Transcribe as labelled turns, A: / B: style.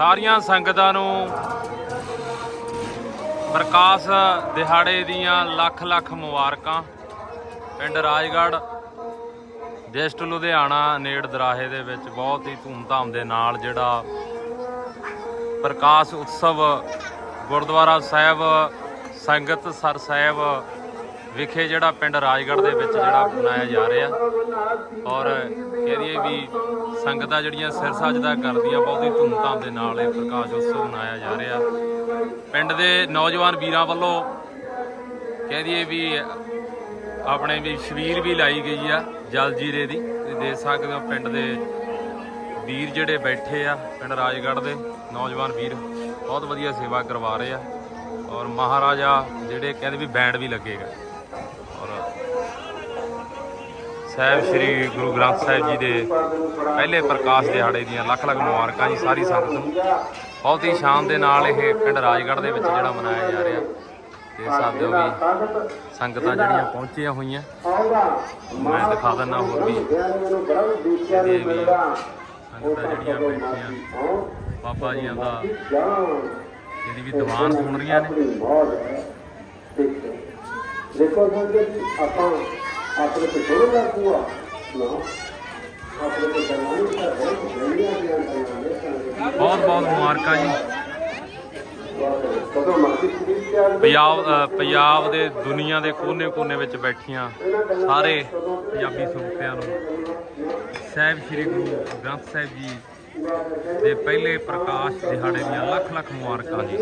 A: ਸਾਰੀਆਂ ਸੰਗਤਾਂ ਨੂੰ ਪ੍ਰਕਾਸ਼ ਦਿਹਾੜੇ ਦੀਆਂ ਲੱਖ ਲੱਖ ਮੁਬਾਰਕਾਂ। ਪਿੰਡ ਰਾਜਗੜ੍ਹ ਡਿਸਟ ਲੁਧਿਆਣਾ, ਨੇੜ ਦਰਾਹੇ ਦੇ ਵਿੱਚ ਬਹੁਤ ਹੀ ਧੂਮਧਾਮ ਦੇ ਨਾਲ ਜਿਹੜਾ ਪ੍ਰਕਾਸ਼ ਉਤਸਵ ਗੁਰਦੁਆਰਾ ਸਾਹਿਬ, ਸੰਗਤ ਸਰ ਸਾਹਿਬ ਵਿਖੇ ਜਿਹੜਾ ਪਿੰਡ ਰਾਜਗੜ੍ਹ ਦੇ ਵਿੱਚ ਜਿਹੜਾ ਮਨਾਇਆ ਜਾ ਰਿਹਾ ਔਰ ਕਹਿ ਦਈਏ ਵੀ ਸੰਗਤਾਂ ਜਿਹੜੀਆਂ ਸਿਰ ਸਜਦਾ ਕਰਦੀਆਂ, ਬਹੁਤ ਹੀ ਧੂਮਧਾਮ ਦੇ ਨਾਲ ਇਹ ਪ੍ਰਕਾਸ਼ ਉਤਸਵ ਮਨਾਇਆ ਜਾ ਰਿਹਾ। ਪਿੰਡ ਦੇ ਨੌਜਵਾਨ ਵੀਰਾਂ ਵੱਲੋਂ ਕਹਿ ਦਈਏ ਵੀ ਆਪਣੇ ਵੀ ਸ਼ਬੀਰ ਵੀ ਲਾਈ ਗਈ ਆ ਜਲ ਜੀਰੇ ਦੀ। ਤੇ ਦੇਖ ਸਕਦੇ ਹੋ ਪਿੰਡ ਦੇ ਵੀਰ ਜਿਹੜੇ ਬੈਠੇ ਆ, ਪਿੰਡ ਰਾਜਗੜ੍ਹ ਦੇ ਨੌਜਵਾਨ ਵੀਰ, ਬਹੁਤ ਵਧੀਆ ਸੇਵਾ ਕਰਵਾ ਰਹੇ ਆ। ਔਰ ਮਹਾਰਾਜਾ ਜਿਹੜੇ ਕਹਿੰਦੇ ਵੀ ਬੈਂਡ ਵੀ ਲੱਗੇਗਾ। ਸਾਹਿਬ, ਸ੍ਰੀ ਗੁਰੂ ਗ੍ਰੰਥ ਸਾਹਿਬ ਜੀ ਦੇ ਪਹਿਲੇ ਪ੍ਰਕਾਸ਼ ਦਿਹਾੜੇ ਦੀਆਂ ਲੱਖ ਲੱਖ ਮੁਬਾਰਕਾਂ ਜੀ, ਸਾਰੀ ਸੰਗਤ ਨੂੰ। ਬਹੁਤ ਹੀ ਸ਼ਾਨ ਦੇ ਨਾਲ ਇਹ ਪਿੰਡ ਰਾਜਗੜ੍ਹ ਦੇ ਵਿੱਚ ਜਿਹੜਾ ਮਨਾਇਆ ਜਾ ਰਿਹਾ। ਤੇ ਸਕਦੇ ਹੋ ਵੀ ਸੰਗਤਾਂ ਜਿਹੜੀਆਂ ਪਹੁੰਚੀਆਂ ਹੋਈਆਂ। ਮੈਂ ਦਿਖਾ ਦਿੰਦਾ ਹੋਰ ਵੀ ਇਹ ਵੀ ਸੰਗਤਾਂ ਜਿਹੜੀਆਂ ਬੈਠੀਆਂ। ਬਾਬਾ ਜੀਆਂ ਦਾ ਇਹਦੀ ਵੀ ਦੀਵਾਨ ਸੁਣ ਰਹੀਆਂ ਨੇ।
B: ਦੇਖੋ ਸੰਗਤ ਆਪਾਂ ਆਪਣੇ ਤੇ ਥੋੜਾ ਜਿਹਾ ਕੂਆ ਨਾ ਆਪਣੇ ਤੇ ਦਰਵਾਜ਼ੇ ਦਾ ਬਹੁਤ ਜੰਗੀਆਂ ਦੀਆਂ ਗੱਲਾਂ
A: ਬਹੁਤ ਬਹੁਤ ਮੁਬਾਰਕਾਂ ਜੀ। ਪੰਜਾਬ ਪੰਜਾਬ ਦੇ ਦੁਨੀਆ ਦੇ ਕੋਨੇ-ਕੋਨੇ ਵਿੱਚ ਬੈਠੀਆਂ ਸਾਰੇ ਪੰਜਾਬੀ ਸੰਗਤਾਂ ਨੂੰ। ਸਾਹਿਬ ਸ੍ਰੀ ਗੁਰੂ ਗ੍ਰੰਥ ਸਾਹਿਬ ਜੀ ਦੇ ਪਹਿਲੇ ਪ੍ਰਕਾਸ਼ ਦਿਹਾੜੇ ਦੀਆਂ ਲੱਖ ਲੱਖ ਮੁਬਾਰਕਾਂ ਜੀ।